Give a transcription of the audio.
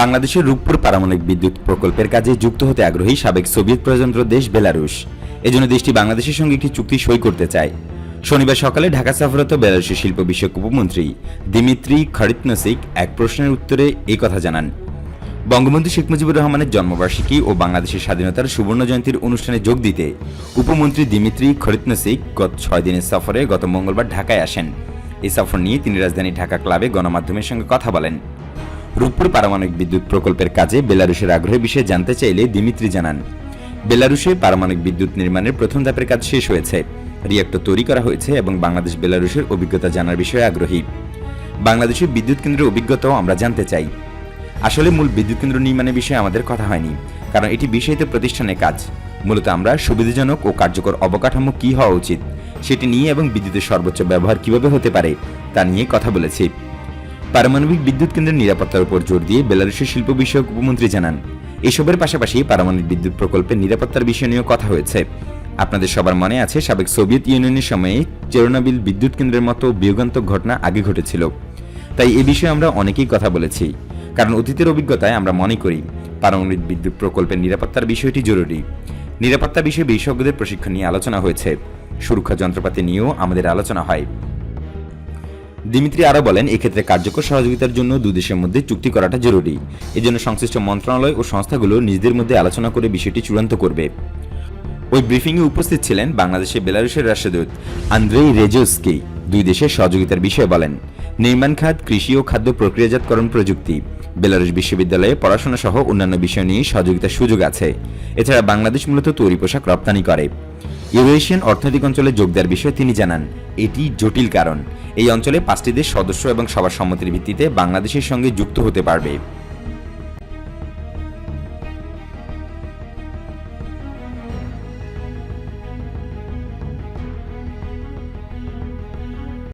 বাংলাদেশের রূপপুর পারমাণবিক বিদ্যুৎ প্রকল্পের কাজে যুক্ত হতে আগ্রহী সাবেক সোভিয়েত প্রজাতন্ত্র দেশ বেলারুশ। এজন্য দেশটি বাংলাদেশের সঙ্গে একটি চুক্তি সই করতে চায়। শনিবার সকালে ঢাকা সফররত বেলারুশের শিল্প বিষয়ক উপমন্ত্রী দিমিত্রি খরিতনসিক এক প্রশ্নের উত্তরে এই কথা জানান। বঙ্গবন্ধু শেখ মুজিবুর রহমানের জন্মবার্ষিকী ও বাংলাদেশের স্বাধীনতার সুবর্ণ জয়ন্তীর অনুষ্ঠানে যোগ দিতে উপমন্ত্রী দিমিত্রি খরিতনসিক গত ছয় দিনের সফরে গত মঙ্গলবার ঢাকায় আসেন। এই সফর নিয়ে তিনি রাজধানী ঢাকা ক্লাবে গণমাধ্যমের সঙ্গে কথা বলেন। রূপপুর পারমাণবিক বিদ্যুৎ প্রকল্পের কাজে বেলারুশের আগ্রহের বিষয়ে জানতে চাইলে দিমিত্রি জানান। বেলারুশে পারমাণবিক বিদ্যুৎ নির্মাণের প্রথম ধাপের কাজ শেষ হয়েছে। রিয়েক্টর তৈরি করা হয়েছে এবং বাংলাদেশ বেলারুশের অভিজ্ঞতা জানার বিষয়ে আগ্রহী। বাংলাদেশের বিদ্যুৎ কেন্দ্রের অভিজ্ঞতাও আমরা জানতে চাই। আসলে মূল বিদ্যুৎ কেন্দ্র নির্মাণের বিষয়ে আমাদের কথা হয়নি, কারণ এটি বিষয়িত প্রতিষ্ঠানের কাজ। মূলত আমরা সুবিধাজনক ও কার্যকর অবকাঠামো কী হওয়া উচিত, সেটি নিয়ে এবং বিদ্যুতের সর্বোচ্চ ব্যবহার কীভাবে হতে পারে, তা নিয়ে কথা বলেছি। পারমাণবিক বিদ্যুৎ কেন্দ্রের নিরাপত্তার উপর জোর দিয়ে বেলারুশের শিল্প বিষয়ক উপমন্ত্রী জানান, এসবের পাশাপাশি পারমাণবিক বিদ্যুৎ প্রকল্পের নিরাপত্তার বিষয় নিয়েও কথা হয়েছে। আপনাদের সবার মনে আছে, সাবেক সোভিয়েত ইউনিয়নের সময়ে চেরোনাবিল বিদ্যুৎ কেন্দ্রের মতো বিয়োগান্তক ঘটনা আগে ঘটেছিল। তাই এ বিষয়ে আমরা অনেকেই কথা বলেছি, কারণ অতীতের অভিজ্ঞতায় আমরা মনে করি, পারমাণবিক বিদ্যুৎ প্রকল্পের নিরাপত্তার বিষয়টি জরুরি। নিরাপত্তা বিষয়ে বিশেষজ্ঞদের প্রশিক্ষণ নিয়ে আলোচনা হয়েছে। সুরক্ষা যন্ত্রপাতি নিয়েও আমাদের আলোচনা হয়। দিমিত্রি আরও বলেন, এক্ষেত্রে কার্যকর সহযোগিতার জন্য দুদেশের মধ্যে চুক্তি করাটা জরুরি। এজন্য সংশ্লিষ্ট মন্ত্রণালয় ও সংস্থাগুলো নিজেদের মধ্যে আলোচনা করে বিষয়টি চূড়ান্ত করবে। ওই ব্রিফিংয়ে উপস্থিত ছিলেন বাংলাদেশে বেলারুশের রাষ্ট্রদূত আন্দ্রেই রেজোস্কি, দুই দেশের সহযোগিতার বিষয়ে বলেন, নির্মাণ খাত, কৃষি ও খাদ্য প্রক্রিয়াজাতকরণ প্রযুক্তি, বেলারুশ বিশ্ববিদ্যালয়ে পড়াশোনা সহ অন্যান্য বিষয় নিয়ে সহযোগিতার সুযোগ আছে। এছাড়া বাংলাদেশ মূলত তৈরি পোশাক রপ্তানি করে। ইউরেশিয়ান অর্থনৈতিক অঞ্চলে যোগ দেওয়ার বিষয়ে তিনি জানান, এটি জটিল কারণ। এই অঞ্চলে পাঁচটি দেশ সদস্য এবং সবার সম্মতির ভিত্তিতে বাংলাদেশের সঙ্গে যুক্ত হতে পারবে।